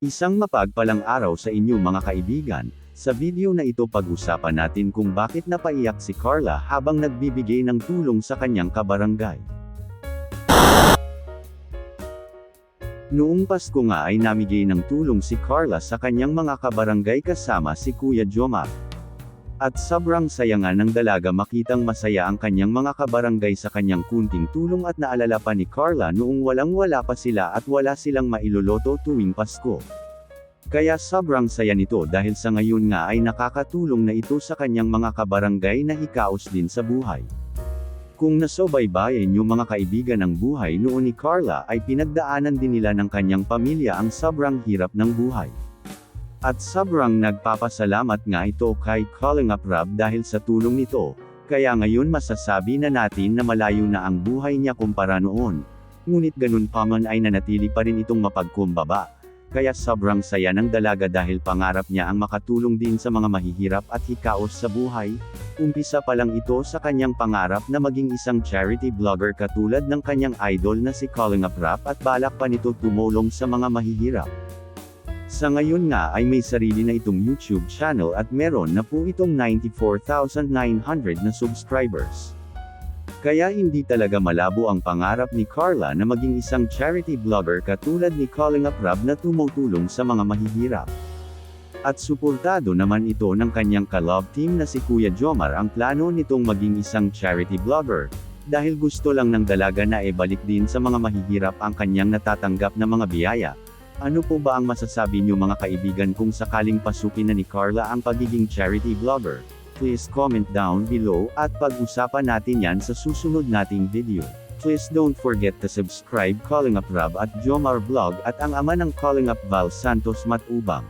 Isang mapagpalang araw sa inyo mga kaibigan. Sa video na ito pag-usapan natin kung bakit napaiyak si Carla habang nagbibigay ng tulong sa kanyang kabarangay. Noong Pasko nga ay namigay ng tulong si Carla sa kanyang mga kabarangay kasama si Kuya Jomar. At sobrang saya nga ng dalaga makitang masaya ang kanyang mga kabarangay sa kanyang kunting tulong at naalala pa ni Carla noong walang wala pa sila at wala silang mailoloto tuwing Pasko. Kaya sobrang saya nito dahil sa ngayon nga ay nakakatulong na ito sa kanyang mga kabarangay na hikaos din sa buhay. Kung nasobaybayan niyo mga kaibigan ng buhay noon ni Carla ay pinagdaanan din nila ng kanyang pamilya ang sobrang hirap ng buhay. At sobrang nagpapasalamat nga ito kay Calling Up Rob dahil sa tulong nito, kaya ngayon masasabi na natin na malayo na ang buhay niya kumpara noon. Ngunit ganun pa man ay nanatili pa rin itong mapagkumbaba. Kaya sobrang saya ng dalaga dahil pangarap niya ang makatulong din sa mga mahihirap at hikaos sa buhay. Umpisa pa lang ito sa kanyang pangarap na maging isang charity blogger katulad ng kanyang idol na si Calling Up Rap at balak pa nito tumulong sa mga mahihirap. Sa ngayon nga ay may sarili na itong YouTube channel at meron na po itong 94,900 na subscribers. Kaya hindi talaga malabo ang pangarap ni Carla na maging isang charity blogger katulad ni Calling Up Rob na tumutulong sa mga mahihirap. At suportado naman ito ng kanyang ka-love team na si Kuya Jomar ang plano nitong maging isang charity blogger, dahil gusto lang ng dalaga na ibalik din sa mga mahihirap ang kanyang natatanggap na mga biyaya. Ano po ba ang masasabi niyo mga kaibigan kung sakaling pasukin na ni Carla ang pagiging charity blogger? Please comment down below at pag-usapan natin yan sa susunod nating video. Please don't forget to subscribe Calling Up Rob at Jomar Vlog at ang ama ng Calling Up Val Santos Matubang.